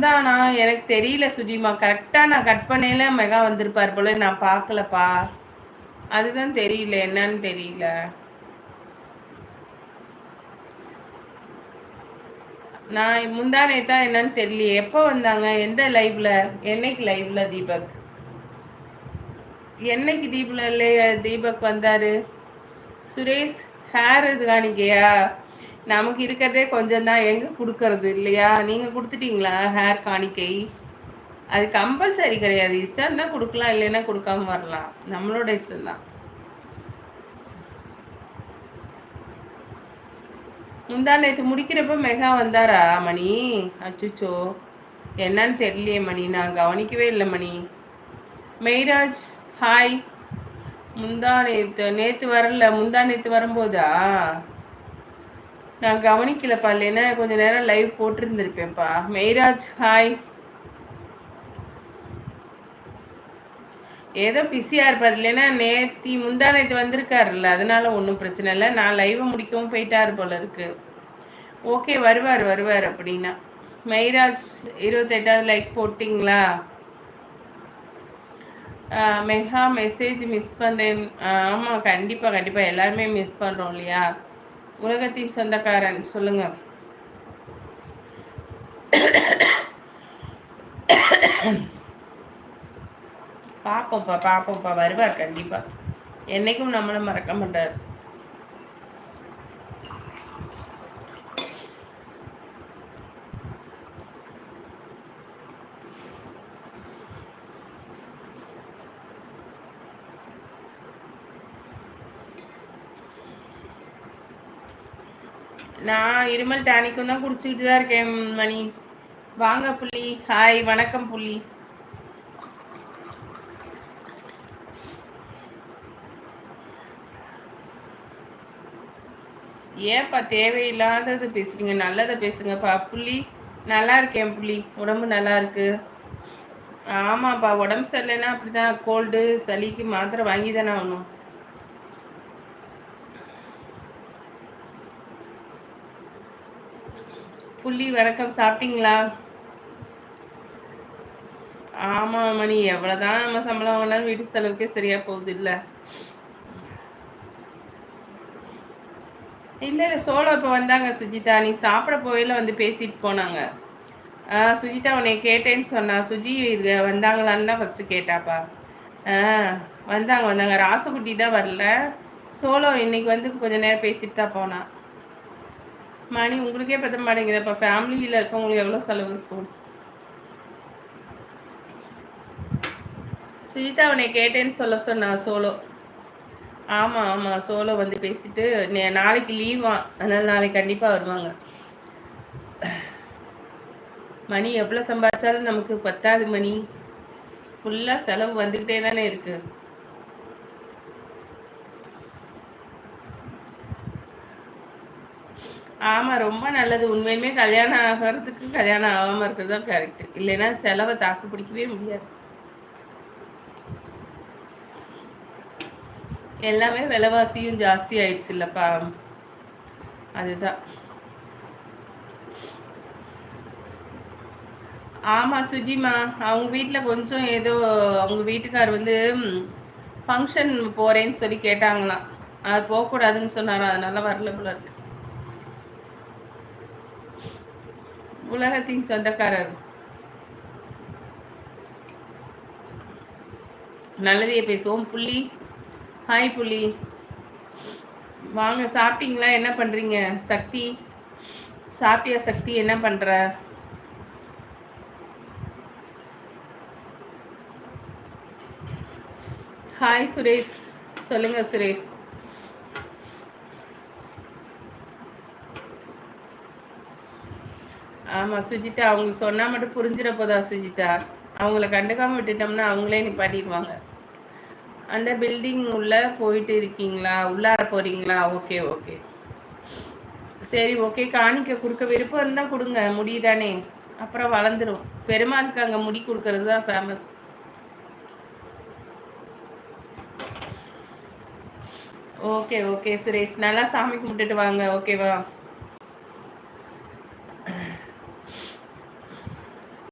வந்தானா? எனக்கு தெரியல சுஜிமா. கரெக்டாக நான் கட் பண்ணல மெகா வந்திருப்பார் போல. நான் பார்க்கலப்பா. அதுதான் தெரியல. என்னன்னு தெரியல. நான் முந்தா நேத்தா என்னன்னு தெரியல எப்போ வந்தாங்க? எந்த லைவ்ல என்னைக்கு லைவ்ல தீபக்? என்னைக்கு தீப்ல தீபக் வந்தாரு? சுரேஷ் ஹேர் இது காணிக்கையா நமக்கு இருக்கிறதே கொஞ்சம் தான் எங்கே கொடுக்கறது இல்லையா? நீங்கள் கொடுத்துட்டீங்களா ஹேர் காணிக்கை? அது கம்பல்சரி கிடையாது. இஷ்டம் தான் கொடுக்கலாம் இல்லைன்னா கொடுக்காம வரலாம். நம்மளோட இஷ்டம் தான். முந்தா நேற்று முடிக்கிறப்ப மெகா வந்தாரா மணி? அச்சுச்சோ. என்னன்னு தெரியலையே மணி. நான் கவனிக்கவே இல்லை மணி. மெய்ராஜ் ஹாய் முந்தா நேற்று நேற்று வரல. முந்தா நேற்று வரும்போதா? நான் கவனிக்கலப்பா இல்லைன்னா கொஞ்சம் நேரம் லைவ் போட்டிருந்துருப்பேன்ப்பா. மெய்ராஜ் ஹாய் ஏதோ பிஸியாக இருப்பார் இல்லைன்னா நேத்தி முந்தா நேற்று வந்திருக்காருல்ல அதனால ஒன்றும் பிரச்சனை இல்லை. நான் லைவை முடிக்கவும் போயிட்டாரு போல இருக்கு. ஓகே வருவார் வருவார் அப்படின்னா. மெய்ராஜ் இருபத்தெட்டாவது லைக் போட்டிங்களா? மெகா மெசேஜ் மிஸ் பண்ணுறேன் ஆமாம் கண்டிப்பாக கண்டிப்பாக எல்லாருமே மிஸ் பண்ணுறோம் இல்லையா? உலகத்தின் சொந்தக்காரன் சொல்லுங்க. பார்ப்போம்ப்பா பார்ப்போம்ப்பா வருவார் கண்டிப்பா. என்னைக்கும் நம்மளும் மறக்க மாட்டார். நான் இருமல் டானிக்கும் தான் குடிச்சுக்கிட்டு தான் இருக்கேன் மணி. வாங்க புள்ளி. ஹாய் வணக்கம் புள்ளி. ஏன்ப்பா தேவையில்லாதது பேசுறீங்க? நல்லதை பேசுங்கப்பா. புள்ளி நல்லா இருக்கேன் புள்ளி. உடம்பு நல்லா இருக்கு. ஆமாப்பா உடம்பு சரியில்லைன்னா அப்படிதான். கோல்டு சளிக்கு மாத்திரை வாங்கி தானே ஆகணும். புள்ளி வணக்கம் சாப்பிட்டீங்களா? ஆமாம் மணி. எவ்வளோதான் நம்ம சம்பளம் வாங்கினாலும் வீட்டு செலவுக்கே சரியாக போகுது இல்லை. இல்லை இல்லை சோழ இப்போ வந்தாங்க சுஜிதா. நீ சாப்பிட போயில வந்து பேசிட்டு போனாங்க. சுஜிதா உன்னை கேட்டேன்னு சொன்னா சுஜி வந்தாங்களான்னு தான் ஃபஸ்ட்டு கேட்டாப்பா. ஆ வந்தாங்க வந்தாங்க. ராசுகுட்டி தான் வரல. சோலோ இன்னைக்கு வந்து கொஞ்ச நேரம் பேசிட்டு தான் போனான் மணி உங்களுக்கே பத்த மாட்டேங்குது. இப்போ ஃபேமிலியில் இருக்கவங்களுக்கு எவ்வளோ செலவு இருக்கும் சுஜிதா அவனை கேட்டேன்னு சொல்ல சொன்னா சோலோ. ஆமாம் ஆமாம் சோலோ வந்து பேசிட்டு நாளைக்கு லீவா அதனால் நாளைக்கு கண்டிப்பாக வருவாங்க. மணி எவ்வளோ சம்பாதிச்சாலும் நமக்கு பத்தாது மணி. ஃபுல்லாக செலவு வந்துக்கிட்டே தானே இருக்குது ஆமாம் ரொம்ப நல்லது. உண்மையுமே கல்யாணம் ஆகிறதுக்கு கல்யாணம் ஆகாமல் இருக்கிறது தான் கரெக்ட் இல்லைன்னா செலவை தாக்கு பிடிக்கவே முடியாது. எல்லாமே விலைவாசியும் ஜாஸ்தி ஆயிடுச்சு இல்லைப்பா. அதுதான். ஆமாம் சுஜிமா அவங்க வீட்டில் கொஞ்சம் ஏதோ அவங்க வீட்டுக்கார் வந்து ஃபங்க்ஷன் போகிறேன்னு சொல்லி கேட்டாங்களாம். அது போகக்கூடாதுன்னு சொன்னாராம். அதனால வரல போல இருக்கு. உலகத்தின் சொந்தக்காரர். நல்லதையே பேசுவோம் புள்ளி. ஹாய் புள்ளி. வாங்க சாப்பிட்டீங்களா? என்ன பண்ணுறீங்க சக்தி. சாப்பிட்டியா சக்தி? என்ன பண்ணுற ஹாய் சுரேஷ். சொல்லுங்கள் சுரேஷ். ஆமாம் சுஜிதா அவங்க சொன்னால் மட்டும் புரிஞ்சிட போதா சுஜிதா? அவங்கள கண்டுக்காமல் விட்டுட்டோம்னா அவங்களே நிப்பாட்டிடுவாங்க. அந்த பில்டிங் உள்ளே போயிட்டு இருக்கீங்களா? உள்ளார போகிறீங்களா ஓகே ஓகே. சரி ஓகே. காணிக்க கொடுக்க விருப்பம் இருந்தால் கொடுங்க. முடியுதானே? அப்புறம் வளர்ந்துடும் பெருமாளுக்கு அங்கே முடி கொடுக்கறது தான் ஃபேமஸ் ஓகே ஓகே சுரேஷ். நல்லா சாமி கும்பிட்டுட்டு வாங்க. ஓகேவா?